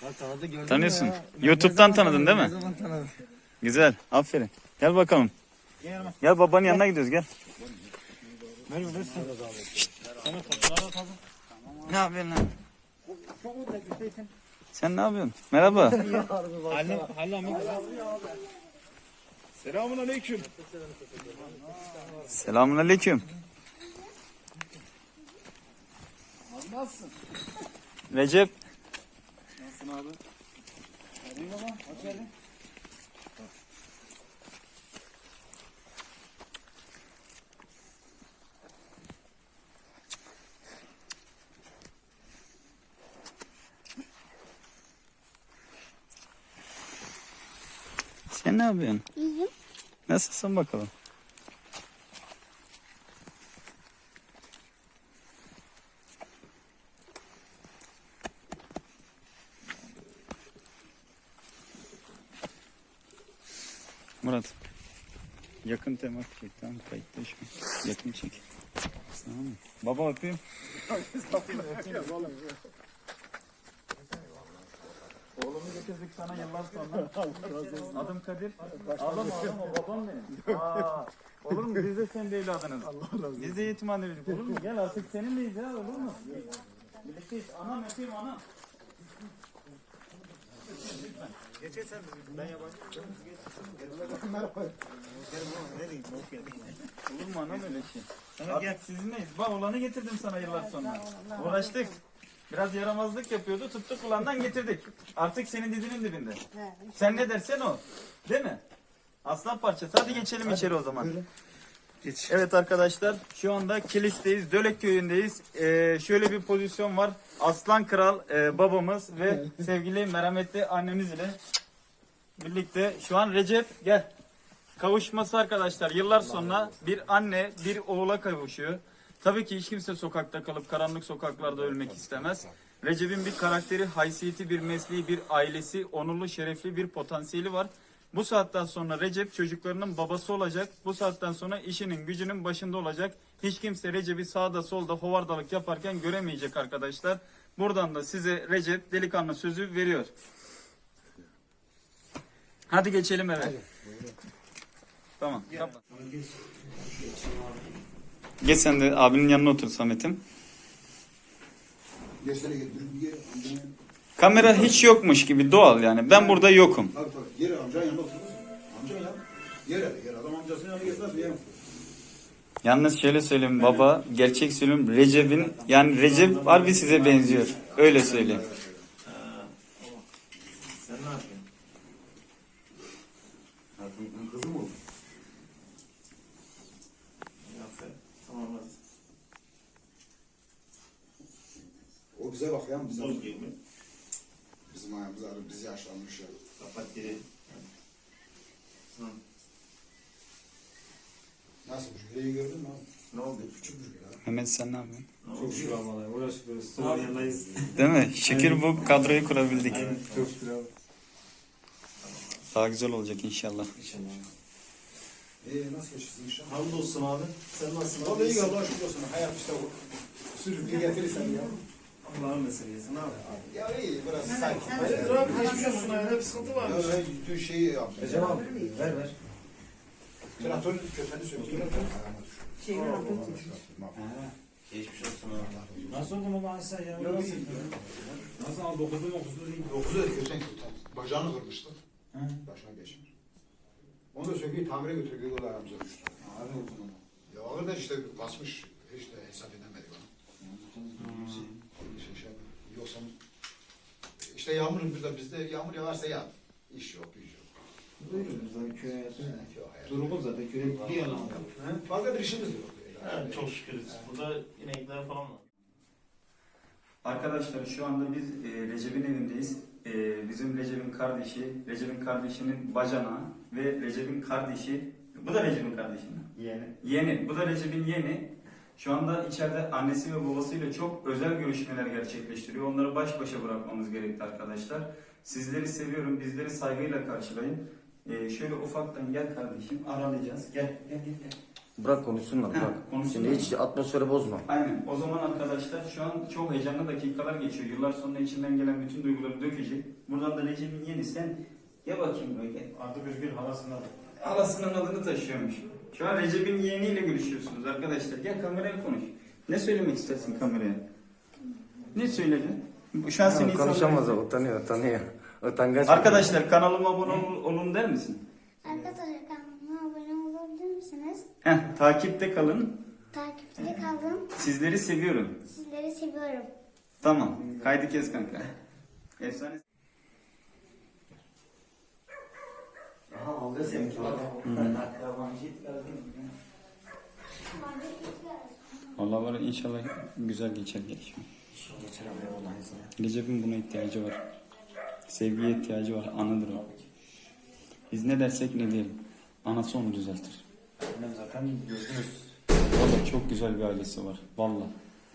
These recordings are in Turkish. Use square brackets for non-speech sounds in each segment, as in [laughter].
Tanıdı Tanıyorsun. ya? YouTube'dan tanıdın değil mi? Ne zaman tanıdın? Güzel. Aferin. Gel bakalım. Gel babanın yanına gidiyoruz gel. Ne yapıyorsun lan? Sen ne yapıyorsun? Merhaba. Selamun aleyküm. Selamun aleyküm. Nasılsın? Recep. Nasılsın abi? Hadi baba, hoş geldin. Sen ne yapıyorsun? İyiyim. Nasılsın bakalım? Murat. Temas çek. Tamam kayıtta şu. Yakın çek. Tamam mı? Baba öpeyim. Oğlumu getirdik sana yıllar sonra. Adım Kadir. Ağlama ağlama babam benim. Aa, olur mu? Biz de senin değil adınız. Biz de yetimhanedeydik. Olur mu? Gel artık seninleyiz ya olur mu? Birlikteyiz. Anam öpeyim anam. Olur mu anam öyle şey? Artık sizinleyiz. Bak olanı getirdim sana yıllar sonra. Uğraştık. Biraz yaramazlık yapıyordu. Tuttuk ulandan getirdik. Artık senin dizinin dibinde. Sen ne dersen o. Değil mi? Aslan parçası. Hadi geçelim içeri o zaman. Geç. Evet arkadaşlar şu anda Kilis'teyiz. Dölek köyündeyiz. Ee, şöyle bir pozisyon var. Aslan Kral e, babamız ve sevgili merhametli annemiz ile birlikte şu an Recep gel. Kavuşması arkadaşlar yıllar sonra bir anne bir oğula kavuşuyor. Tabii ki hiç kimse sokakta kalıp karanlık sokaklarda ölmek istemez. Recep'in bir karakteri, haysiyeti, bir mesleği, bir ailesi, onurlu, şerefli bir potansiyeli var. Bu saatten sonra Recep çocuklarının babası olacak. Bu saatten sonra işinin gücünün başında olacak. Hiç kimse Recep'i sağda solda hovardalık yaparken göremeyecek arkadaşlar. Buradan da size Recep delikanlı sözü veriyor. Hadi geçelim eve. Tamam. kapat. Geç sen de abinin yanına otur Samet'im. Geçsene git. Amcanın. Kamera hiç yokmuş gibi doğal yani. Ben burada yokum. Tabii tabii. Yer amcanın yanında oturursun. Amca ya. Yer yer. Yer adam amcasının yanına geçmez mi? Yalnız şöyle söyleyeyim baba, gerçek söyleyeyim Recep'in yani Recep harbi size benziyor. Öyle söyleyeyim. Sen ne yapıyorsun? Hatun kızım oldu. Tamam. O bize bak ya. Gibi. Bizim ayağımız ağrı. Biz yaşlanmış ya. Kapat geri. Hı. Nasıl? Jüleyi gördün mü abi? Ne oldu? Küçük bir jüle ya. Mehmet sen ne yapıyorsun? Çok şükür ama uğraşıyoruz. Sıra yanındayız. Değil mi? Şükür bu kadroyu kurabildik. Çok şükür abi. Daha güzel olacak inşallah. İnşallah. Ee nasıl geçirsin inşallah? Hamdolsun abi. Sen nasılsın? Vallahi iyi Allah şükür olsun. Hayat işte bu. Sürüp getirirsen ya. Allah'ın meselesi. Ne yapıyorsun? Ya iyi biraz sakin. Hayırdır abi? Geçmiş olsun. Öyle bir sıkıntı Ya varmış. ben bütün şeyi yaptım. Recep abi. Ver ver. Traktör köteni söktüm. Geçmiş olsun abi. Nasıl oldu baba sen ya? Ya Nasıl? Nasıl al dokuzda mı dokuzda değil. Dokuzu da köten köten. Bacağını kırmıştı. Başına geçmiş. Onu da söküyor tamire götürüyor. Yollar amca düştü. Ağrı oldu ama. Ya orada işte basmış. Hiç de hesap 90 işte yağmur burada bizde yağmur yağarsa yağ. İş yok, güç yok. Duruyoruz zaten köye hayatı. Evet, köy hayatı. Durumuz zaten köye bir yana. Fazla bir işimiz yok. Evet, çok şükür. Burada inekler falan var. Arkadaşlar şu anda biz e, Recep'in evindeyiz. E, bizim Recep'in kardeşi, Recep'in kardeşinin bacana ve Recep'in kardeşi, bu da Recep'in kardeşi mi? Yeğeni. Yeğeni, bu da Recep'in yeğeni. Şu anda içeride annesi ve babasıyla çok özel görüşmeler gerçekleştiriyor. Onları baş başa bırakmamız gerekti arkadaşlar. Sizleri seviyorum, bizleri saygıyla karşılayın. Ee, şöyle ufaktan gel kardeşim, aralayacağız. Gel, gel, gel. gel. Bırak konuşsunlar bırak. konuşsunlar. Şimdi hiç atmosferi bozma. Aynen. O zaman arkadaşlar şu an çok heyecanlı dakikalar geçiyor. Yıllar sonra içinden gelen bütün duyguları dökecek. Buradan da Recep'in yenisi ya bakayım böyle. Artık Özgür halasını al. Halasının adını taşıyormuş. Şu an Recep'in yeğeniyle görüşüyorsunuz arkadaşlar. Gel kameraya konuş. Ne söylemek istersin kameraya? Ne söyledin? Şu an seni Konuşamaz o insanlar- utanıyor utanıyor. Utangaç. Arkadaşlar kanalıma abone ol- olun der misin? Arkadaşlar kanalıma abone olabilir misiniz? Heh, takipte kalın. Takipte kalın. Sizleri seviyorum. Sizleri seviyorum. Tamam. Kaydı kes kanka. Efsane. Aha aldı seninki var ya, inşallah güzel geçer gelişme. Geçer abi Allah'ın izniyle. Recep'in buna ihtiyacı var. Sevgiye ihtiyacı var. Anıdır o. Biz ne dersek ne diyelim. Anası onu düzeltir. Annem zaten gördünüz. Valla çok güzel bir ailesi var. Valla.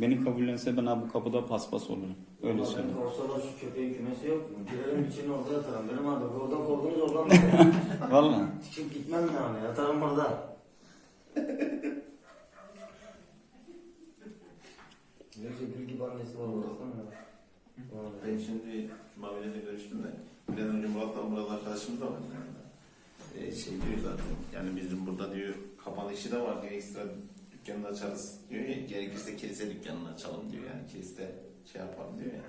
Beni kabullense ben ha bu kapıda paspas olurum. Öyle söyleyeyim. da şu köpeğin kümesi yok mu? Girerim için orada yatarım. Benim adım oradan kovdunuz oradan [laughs] da. Valla. Çıkıp gitmem yani yatarım orada. [laughs] Neyse gül gibi annesi var orada. Vallahi. Ben şimdi Mavi'yle de görüştüm de biraz önce Murat'la Murat arkadaşımız da var. Yani. Ee, şey diyor zaten yani bizim burada diyor kapalı işi de var diyor ekstra dükkanını açarız diyor ya gerekirse kilise dükkanını açalım diyor yani kiliste şey yapalım diyor ya.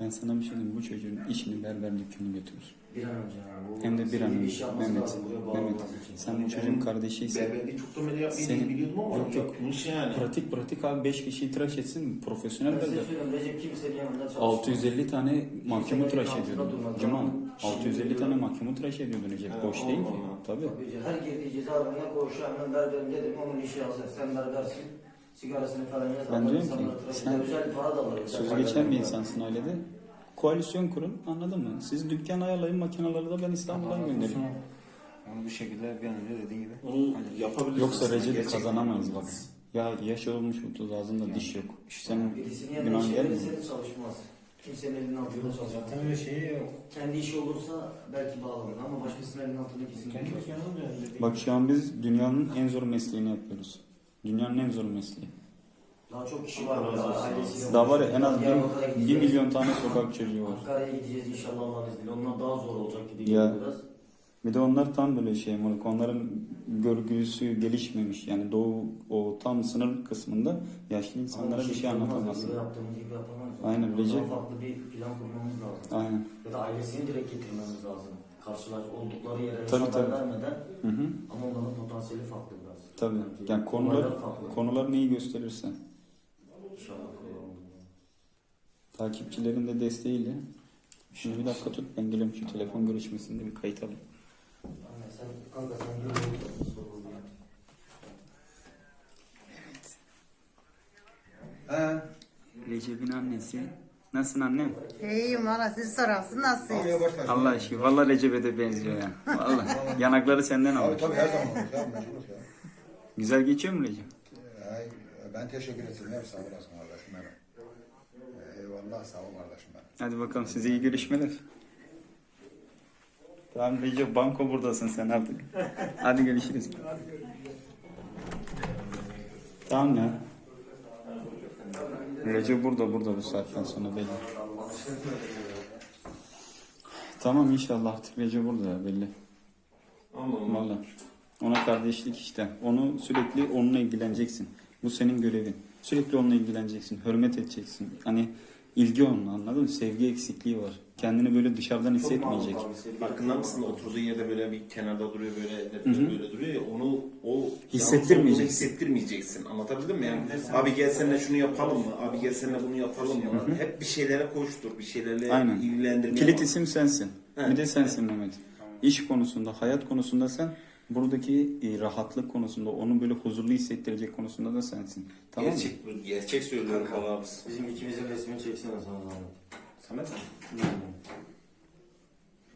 Ben sana bir şey diyeyim. Bu çocuğun işini berber dükkanı götürür. Bir an önce. Bu Hem de bir an önce. Mehmet. Mehmet. Sen bu çocuğun kardeşiysen Berberliği çok da böyle yapmayı biliyordum ama Yok, yok. yapmış yani. pratik pratik abi 5 kişiyi tıraş etsin. Profesyonel Ben size berber. söyleyeyim Recep kimsenin yanında çalışmaz. 650 tane mahkumu tıraş altında ediyordu. durmaz. Cuma. Şimdi 650 diyor- tane mahkumu tıraş ediyordu Recep. Boş değil ki. Tabii. Tabii, Her girdiği cezaevine koşuyor hemen berberim dedim onun işi hazır. Sen berbersin. Sigarasını falan yaz. Ben diyorum ki, sen. Güzel para da alır. Sözü geçen bir insansın ailede. Koalisyon kurun anladın mı? Siz dükkan ayarlayın makineleri da ben İstanbul'dan göndereyim. Onu bu şekilde bir an önce dediğin gibi. Onu yapabiliriz. Yoksa aslında, Recep'i gerçekten. kazanamayız bak. Ya yaş olmuş 30 ağzında diş yok. Senin Birisinin yanında günahın işi gelmiyor. verirse çalışmaz. Kimsenin elinin altında çalışmaz. Zaten öyle şey yok. Kendi işi olursa belki bağlanır ama başkasının elinin altında kesinlikle Kendi çalışmaz. öyle dediğin Bak şu an biz dünyanın en zor mesleğini yapıyoruz. Dünyanın en zor mesleği. Daha çok kişi Allah var. razı Daha olsun. ailesiyle Daha var ya en az 1 gideceğiz. milyon tane sokak çocuğu var. Ankara'ya gideceğiz inşallah Allah'ın izniyle. Onlar daha zor olacak gibi Ya. biraz. Bir de onlar tam böyle şey moruk. Onların görgüsü gelişmemiş. Yani doğu o tam sınır kısmında yaşlı insanlara bir şey anlatamazsın. Gibi yaptığımız gibi yapamayız. Aynen, Recep. farklı bir plan kurmamız lazım. Aynen. Ya da ailesini direkt getirmemiz lazım. Karşılaş oldukları yere Tabii, tabii. vermeden Hı hı. Potansiyeli farklı biraz. Tabii. Belki Yani konular konular neyi kuralım. Takipçilerin de desteğiyle. Şimdi bir dakika tut ben geliyorum şu telefon görüşmesinde bir kayıt alayım. Aynen sen kanka sen sorun değil. Recep'in annesi. Nasılsın annem? İyiyim valla siz sorarsınız nasılsınız? Allah aşkına. Vallahi Recep'e de benziyor ya. Vallahi. [laughs] Yanakları senden Abi almış. tabii her zaman olur ya mecburuz ya. Güzel geçiyor mu Recep? Ay, Ben teşekkür ederim. Sağ olasın kardeşim benim. Eyvallah sağ ol kardeşim benim. Hadi bakalım size iyi görüşmeler. Tamam Recep banko buradasın sen artık. Hadi görüşürüz. Tamam ya. Recep burada burada bu saatten sonra belli. Tamam inşallah artık Recep burada ya belli. Allah Allah. Ona kardeşlik işte. Onu sürekli onunla ilgileneceksin. Bu senin görevin. Sürekli onunla ilgileneceksin. Hürmet edeceksin. Hani ilgi onunla anladın mı? Sevgi eksikliği var. Kendini böyle dışarıdan hissetmeyecek. Farkında mısın? Oturduğu yerde böyle bir kenarda duruyor böyle böyle duruyor ya onu o Hissettirmeyeceksin. hissettirmeyeceksin. Anlatabildim mi? Yani abi gel seninle şunu yapalım mı? Abi gel seninle bunu yapalım mı? Hep bir şeylere koştur, bir şeylerle Aynen. ilgilendirmeye Kilit isim sensin. Evet. Bir de sensin Mehmet. İş konusunda, hayat konusunda sen, buradaki e, rahatlık konusunda, onu böyle huzurlu hissettirecek konusunda da sensin. Tamam mı? Gerçek, bu- gerçek söylüyorum Kanka. bana abi. Bizim ikimizin resmini çeksene sana zahmet. Samet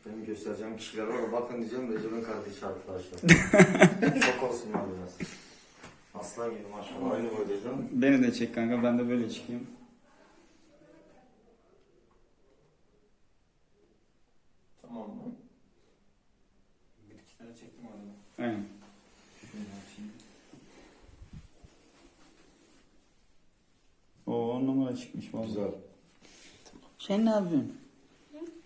Benim göstereceğim kişiler var. Bakın diyeceğim Recep'in kardeşi arkadaşlar. [laughs] Çok olsunlar biraz. Aslan gibi maşallah. Aynı boydayız Beni de çek kanka, ben de böyle çıkayım. tamam mı? Aynen. Şöyle açayım. Oo on numara çıkmış vallahi. Güzel. Sen ne yapıyorsun?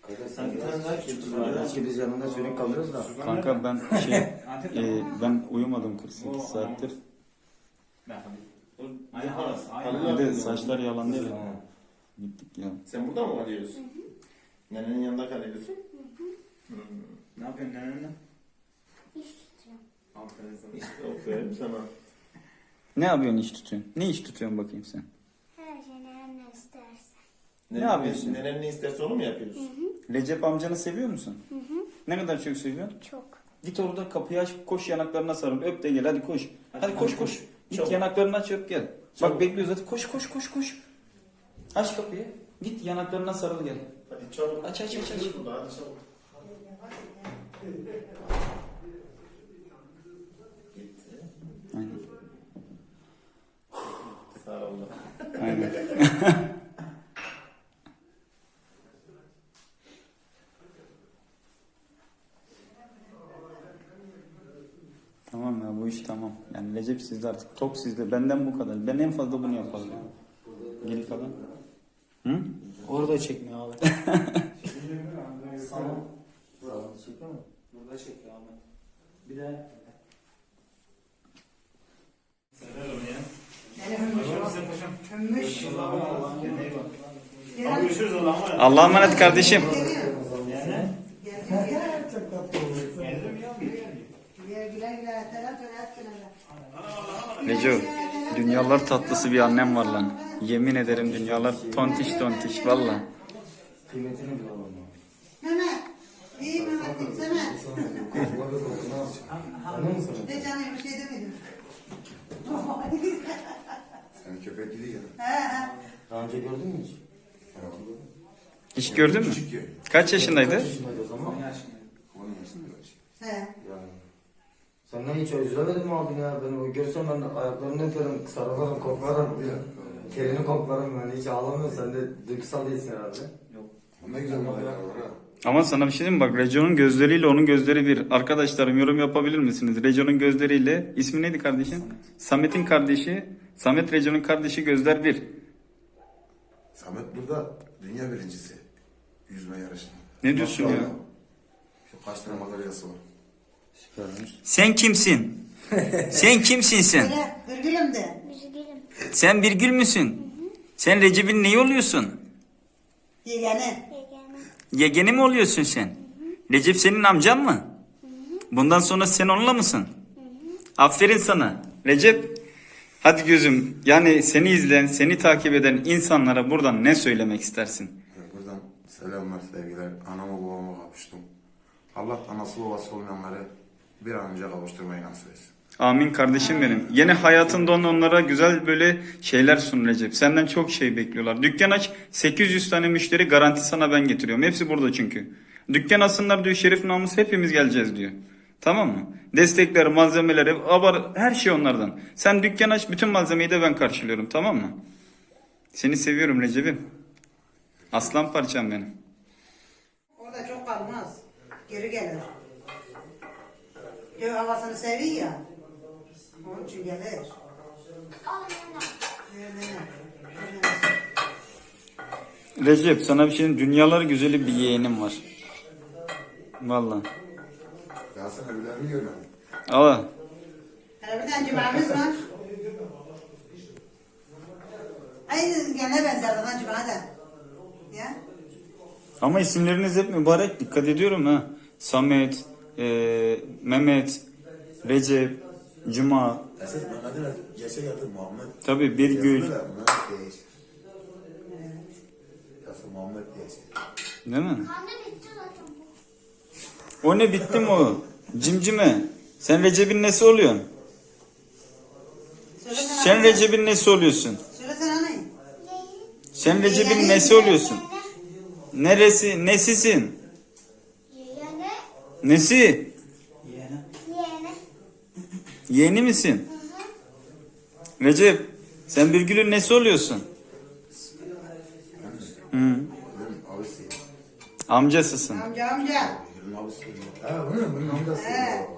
Kanka biz yanında kalırız da. Kanka ben şey e, ben uyumadım 48 saattir. Bir de saçlar yalan değil. mi? Gittik ya. Sen burada mı kalıyorsun? Nenenin yanında kalıyorsun? Ne yapıyorsun nenenle? İşte aferin sana. Ne yapıyorsun iş tutuyorsun? Ne iş tutuyorsun bakayım sen? Her şey ne istersen. Ne yapıyorsun? Nenenin ne isterse onu mu yapıyoruz? Recep amcanı seviyor musun? Ne kadar çok seviyorsun? Çok. Git orada kapıyı aç, koş yanaklarına sarıl, öp de gel hadi koş. Hadi koş koş. Git Çabuk. yanaklarını aç öp gel. Çabuk. Bak bekliyoruz hadi koş koş koş koş. Aç kapıyı. Git yanaklarına sarıl gel. Hadi çabuk. Aç aç aç aç. Hadi çabuk. Gitti. Aynen. Aynen. tamam ya bu iş tamam. Yani Recep sizde artık tok sizde. Benden bu kadar. Ben en fazla bunu yaparım. Geri kalan. Hı? Orada çekme abi. [laughs] Tamam. Buradan çekiyor mu? Burada çek abi. Bir de Hümmüş. Görüşürüz Allah'a Allah'a emanet kardeşim. Neco, dünyalar tatlısı bir annem var lan. Yemin ederim dünyalar tontiş tontiş valla. Kıymetini bil oğlum. Mehmet. İyi Mehmet. Sen? Ne canım bir şey demedim. [laughs] Senin köpek gidiyor. He he. Daha önce gördün mü hiç? Hiç gördün mü? Küçük ya. Kaç yaşındaydı? Kaç yaşındaydı o zaman? Onun yaşında böyle şey. He. Yani. Senden hiç özlemedim mi abi ya? Ben o görsem ben ayaklarını öperim, sarılırım, koklarım diyor. Telini koklarım ben. Hiç ağlamıyorum. Sen de duygusal değilsin herhalde. Ne güzel mahalle var ha. Ama sana bir şey diyeyim mi? Bak Rejo'nun gözleriyle onun gözleri bir. Arkadaşlarım yorum yapabilir misiniz? Rejo'nun gözleriyle ismi neydi kardeşim? Samet'in kardeşi. Samet Rejo'nun kardeşi gözler bir. Samet burada dünya birincisi. Yüzme yarışında. Ne diyorsun ya? Şu kaç tane madalyası var. Süpermiş. Sen kimsin? Sen kimsin sen? Söyle. Virgülüm de. Sen Birgül müsün? Sen Recep'in neyi oluyorsun? Yegane. Yegeni mi oluyorsun sen? Recep senin amcan mı? Bundan sonra sen onunla mısın? Aferin sana. Recep, hadi gözüm. Yani seni izleyen, seni takip eden insanlara buradan ne söylemek istersin? Buradan selamlar sevgiler. Anamı babamı kavuştum. Allah anası babası olmayanları bir an önce kavuşturmayı nasip etsin. Amin kardeşim benim. Yeni hayatında onlara güzel böyle şeyler sun Recep. Senden çok şey bekliyorlar. Dükkan aç 800 tane müşteri garanti sana ben getiriyorum. Hepsi burada çünkü. Dükkan açsınlar diyor şerif namus hepimiz geleceğiz diyor. Tamam mı? Destekleri, malzemeleri, abar her şey onlardan. Sen dükkan aç bütün malzemeyi de ben karşılıyorum tamam mı? Seni seviyorum Recep'im. Aslan parçam benim. Orada çok kalmaz. Geri gelir. Göğ havasını seviyor ya. Onun için gelir. Recep sana bir şey diyeyim. Dünyalar güzeli bir yeğenim var. Vallahi. Ya sen. Aa, Hele bir tane cümlemiz var. Aynı gene benzer lan cümle de. Ya. Ama isimleriniz hep mübarek. Dikkat ediyorum ha. Samet, eee, Mehmet, Recep, Cuma. Esas Mehmet'in gerçek adı Muhammed. Tabi Birgül. Yazılı da Mehmet değil. Asıl Muhammed diye. Değil mi? Anne bitti zaten bu. O ne bitti mi o? Cimcime. Sen Recep'in nesi oluyorsun? Sen. Recep'in nesi oluyorsun? Sen Recep'in nesi oluyorsun? Neresi, nesisin? Nesi? Yeni misin? Recep sen Birgül'ün nesi oluyorsun? Hı. Amcasısın. Amca amca.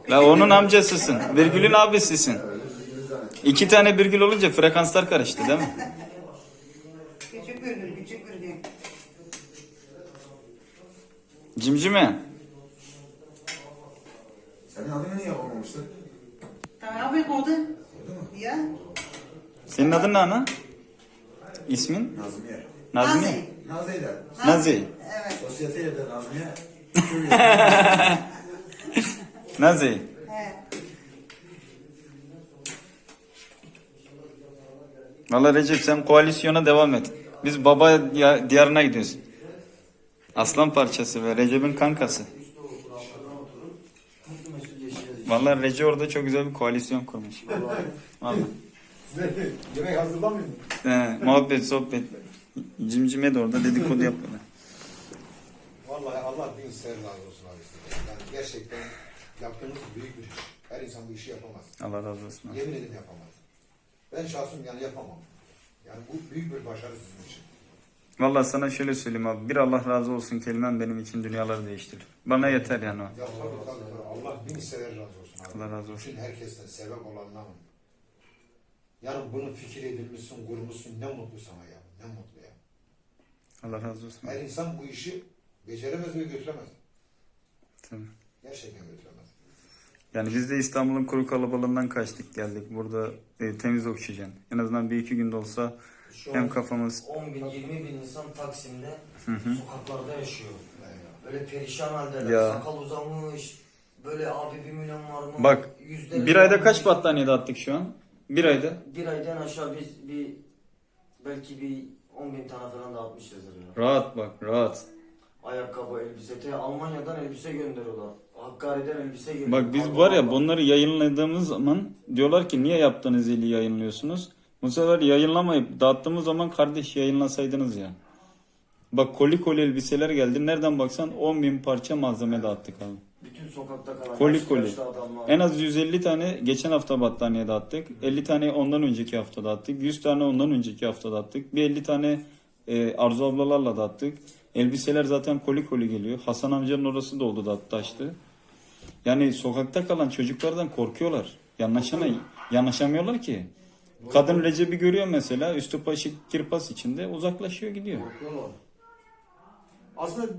La onun amcasısın. Virgül'ün abisisin. İki tane virgül olunca frekanslar karıştı değil mi? [laughs] Küçük virgül, küçük virgül. Cimcime. Senin adını niye yapamamıştın? Abi koydu. Ya. Senin adın ne ana? İsmin? Nazmiye. Nazmi. Nazi'yle. Nazi. Evet. Sosyeteyle de Nazmiye. [laughs] Nazi. He. Valla Recep sen koalisyona devam et. Biz baba ya- diyarına gidiyoruz. Aslan parçası ve Recep'in kankası. Mutlu mesut yaşayacağız. Valla Recep orada çok güzel bir koalisyon kurmuş. Valla. Yemek hazırlamıyor mu? He, muhabbet, sohbet. Cimcime de orada dedikodu yapıyorlar. Vallahi Allah bin sefer razı olsun abi. Yani gerçekten yaptığınız büyük bir iş. Her insan bu işi yapamaz. Allah razı olsun. Yemin ederim yapamaz. Ben şahsım yani yapamam. Yani bu büyük bir başarı sizin için. Valla sana şöyle söyleyeyim abi. Bir Allah razı olsun kelimem benim için dünyaları değiştirir. Bana yeter yani o. Ya tabii tabii. Allah bin sefer razı olsun abi. Allah razı olsun. Bütün herkesten sebep olanların. Yani bunu fikir edilmişsin, kurmuşsun. Ne mutlu sana ya. Ne mutlu ya. Allah razı olsun. Her insan bu işi beceremez ve götüremez. Tabii. Gerçekten götüremez. Yani biz de İstanbul'un kuru kalabalığından kaçtık geldik. Burada e, temiz oksijen. En azından bir iki günde olsa Şu hem kafamız 10 bin 20 bin insan Taksim'de Hı hı. sokaklarda yaşıyor. Böyle perişan haldeler. Ya. Sakal uzamış. Böyle abi bir milyon var mı? Bak, Yüzleri bir ayda kaç battaniye dağıttık şu an? Bir ayda. Bir aydan aşağı biz bir belki bir 10 bin tane falan dağıtmışızdır ya. Rahat bak rahat. Ayakkabı, elbise. Te Almanya'dan elbise gönderiyorlar. Hakkari'den elbise geliyor. Bak biz var ya bunları yayınladığımız zaman diyorlar ki niye yaptığınız ili yayınlıyorsunuz? Bu sefer yayınlamayıp dağıttığımız zaman kardeş yayınlasaydınız ya. Bak koli koli elbiseler geldi. Nereden baksan 10 bin parça malzeme dağıttık abi. Bütün sokakta kalan Koli koli. En az 150 tane geçen hafta battaniye dağıttık. 50 tane ondan önceki hafta dağıttık. 100 tane ondan önceki hafta dağıttık. Bir 50 tane e, Arzu ablalarla dağıttık. Elbiseler zaten koli koli geliyor. Hasan amcanın orası doldu da taştı. Yani sokakta kalan çocuklardan korkuyorlar. Yanaşana, yanaşamıyorlar ki. Kadın Recep'i görüyor mesela üstü başı kirpas içinde uzaklaşıyor gidiyor. Aslında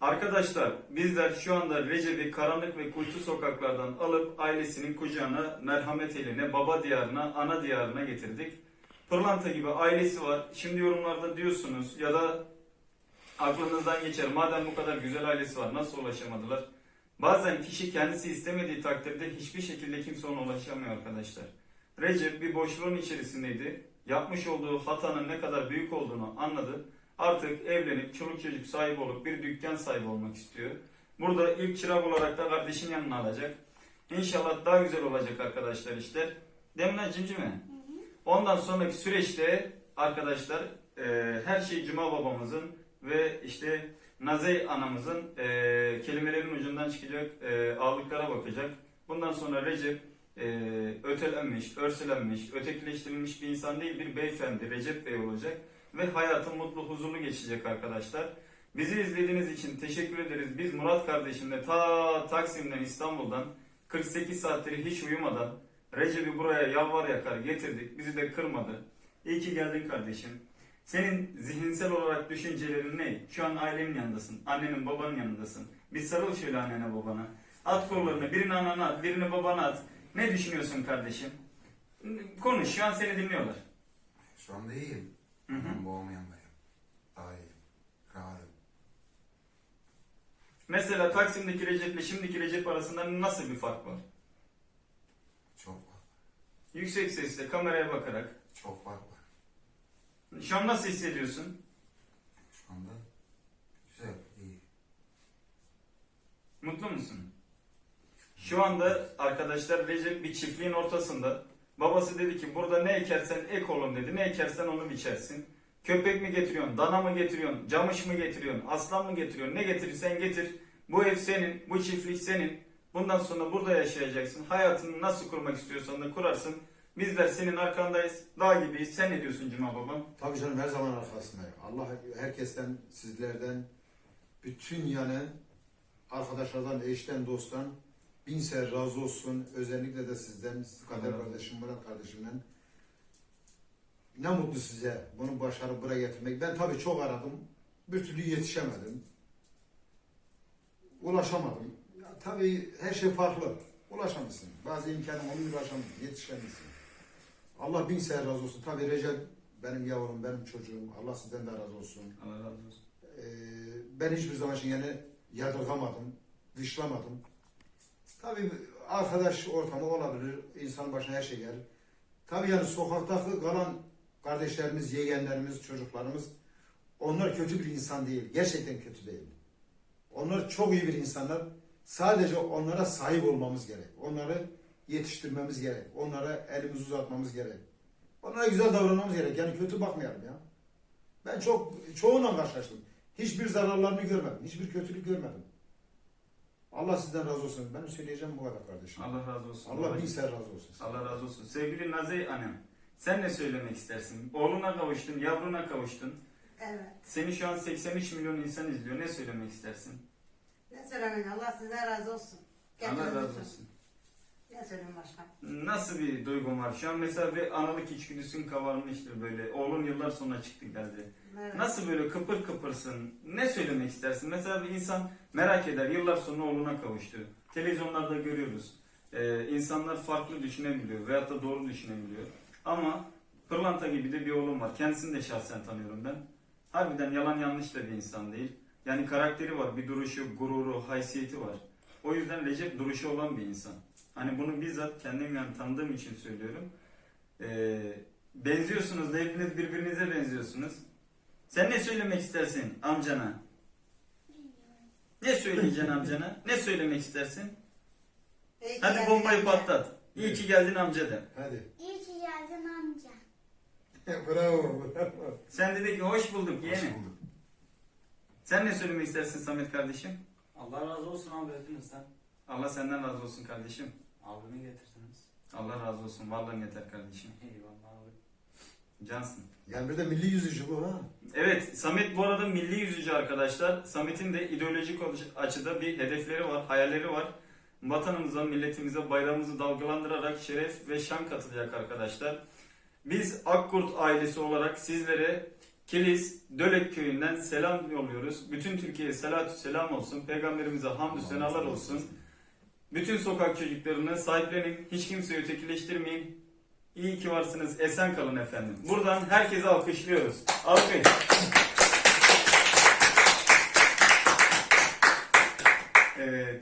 Arkadaşlar bizler şu anda Recep'i karanlık ve kuytu sokaklardan alıp ailesinin kucağına, merhamet eline, baba diyarına, ana diyarına getirdik. Pırlanta gibi ailesi var. Şimdi yorumlarda diyorsunuz ya da aklınızdan geçer. Madem bu kadar güzel ailesi var nasıl ulaşamadılar? Bazen kişi kendisi istemediği takdirde hiçbir şekilde kimse ona ulaşamıyor arkadaşlar. Recep bir boşluğun içerisindeydi. Yapmış olduğu hatanın ne kadar büyük olduğunu anladı. Artık evlenip çoluk çocuk sahibi olup bir dükkan sahibi olmak istiyor. Burada ilk çırak olarak da kardeşin yanına alacak. İnşallah daha güzel olacak arkadaşlar işler. Lan cimcime? Ondan sonraki süreçte arkadaşlar e, her şey Cuma babamızın ve işte Nazey anamızın e, kelimelerin ucundan çıkacak e, ağırlıklara bakacak. Bundan sonra Recep e, ötelenmiş, örselenmiş, ötekileştirilmiş bir insan değil bir beyefendi Recep Bey olacak ve hayatı mutlu, huzurlu geçecek arkadaşlar. Bizi izlediğiniz için teşekkür ederiz. Biz Murat kardeşimle ta Taksim'den İstanbul'dan 48 saattir hiç uyumadan Recep'i buraya yalvar yakar getirdik. Bizi de kırmadı. İyi ki geldin kardeşim. Senin zihinsel olarak düşüncelerin ne? Şu an ailenin yanındasın. Annenin babanın yanındasın. Bir sarıl şöyle annene babana. At kollarını. Birini anana at, birini babana at. Ne düşünüyorsun kardeşim? Konuş. Şu an seni dinliyorlar. Şu anda iyiyim. Hı hı. Ben yanındayım. Daha iyiyim. Rahatım. Mesela Taksim'deki Recep'le şimdiki Recep arasında nasıl bir fark var? Çok var. Yüksek sesle kameraya bakarak. Çok fark var. Şu an nasıl hissediyorsun? Şu anda güzel, iyi. Mutlu musun? Şu anda arkadaşlar Recep bir çiftliğin ortasında. Babası dedi ki burada ne ekersen ek oğlum dedi. Ne ekersen onu biçersin. Köpek mi getiriyorsun, dana mı getiriyorsun, camış mı getiriyorsun, aslan mı getiriyorsun, ne getirirsen getir. Bu ev senin, bu çiftlik senin. Bundan sonra burada yaşayacaksın. Hayatını nasıl kurmak istiyorsan da kurarsın. Bizler senin arkandayız. Dağ gibiyiz. Sen ne diyorsun Cuma babam? tabii canım her zaman arkasındayım. Allah herkesten, sizlerden, bütün yani arkadaşlardan, eşten, dosttan bin sefer razı olsun. Özellikle de sizden, Kader kardeşim, Murat kardeşimden. Ne mutlu size bunu başarıp buraya getirmek. Ben tabii çok aradım. Bir türlü yetişemedim. ulaşamadım. Ya, tabii her şey farklı. Ulaşamazsın. Bazı imkanın oluyor ulaşamıyorsun. Yetişemezsin. Allah bin seher razı olsun. Tabii Recep benim yavrum, benim çocuğum. Allah sizden de razı olsun. Allah razı olsun. Ee, ben hiçbir zaman yani yadırgamadım, dışlamadım. Tabii arkadaş ortamı olabilir, insanın başına her şey gelir. Tabii yani sokaktaki kalan kardeşlerimiz, yeğenlerimiz, çocuklarımız onlar kötü bir insan değil. Gerçekten kötü değil. Onlar çok iyi bir insanlar. Sadece onlara sahip olmamız gerek. Onları yetiştirmemiz gerek. Onlara elimizi uzatmamız gerek. Onlara güzel davranmamız gerek. Yani kötü bakmayalım ya. Ben çok çoğunla karşılaştım. Hiçbir zararlarını görmedim. Hiçbir kötülük görmedim. Allah sizden razı olsun. Ben söyleyeceğim bu kadar kardeşim. Allah razı olsun. Allah bin seher razı olsun. Allah razı olsun. Sevgili Naze annem, sen ne söylemek istersin? Oğluna kavuştun, yavruna kavuştun. Evet. Seni şu an 83 milyon insan izliyor. Ne söylemek istersin? Ne söylemeyin Allah sizden razı olsun. Allah Kendinize razı olsun. Ne söyleyeyim başka? Nasıl bir duygun var? Şu an mesela bir analık içgüdüsün kabarmıştır böyle. Oğlun yıllar sonra çıktı geldi. Nasıl böyle kıpır kıpırsın? Ne söylemek istersin? Mesela bir insan merak eder. Yıllar sonra oğluna kavuştu. Televizyonlarda görüyoruz. Ee, insanlar farklı düşünebiliyor veyahut da doğru düşünebiliyor. Ama pırlanta gibi de bir oğlum var. Kendisini de şahsen tanıyorum ben. Harbiden yalan yanlış da bir insan değil. Yani karakteri var, bir duruşu, gururu, haysiyeti var. O yüzden Recep duruşu olan bir insan. Hani bunu bizzat kendim yani tanıdığım için söylüyorum. Ee, benziyorsunuz da hepiniz birbirinize benziyorsunuz. Sen ne söylemek istersin amcana? Ne söyleyeceksin amcana? Ne söylemek istersin? İyi ki Hadi geldin bombayı amca. patlat. İyi ki geldin amca de. Hadi. İyi ki geldin amca. [laughs] bravo, bravo. Sen dedi ki hoş bulduk Hoş yeğenim. bulduk. Sen ne söylemek istersin Samet kardeşim? Allah razı olsun abi hepinizden. Allah senden razı olsun kardeşim. Abimi getirdiniz. Allah razı olsun. Varlığın yeter kardeşim. Eyvallah abi. Cansın. Yani bir de milli yüzücü bu ha. Evet, Samet bu arada milli yüzücü arkadaşlar. Samet'in de ideolojik açıda bir hedefleri var, hayalleri var. Vatanımıza, milletimize, bayrağımızı dalgalandırarak şeref ve şan katacak arkadaşlar. Biz Akkurt ailesi olarak sizlere Kilis, Dölek köyünden selam yolluyoruz. Bütün Türkiye'ye salatü selam olsun. Peygamberimize hamdü senalar olsun. Bütün sokak çocuklarını sahiplenin. Hiç kimseyi ötekileştirmeyin. İyi ki varsınız. Esen kalın efendim. Buradan herkese alkışlıyoruz. Alkış. Evet.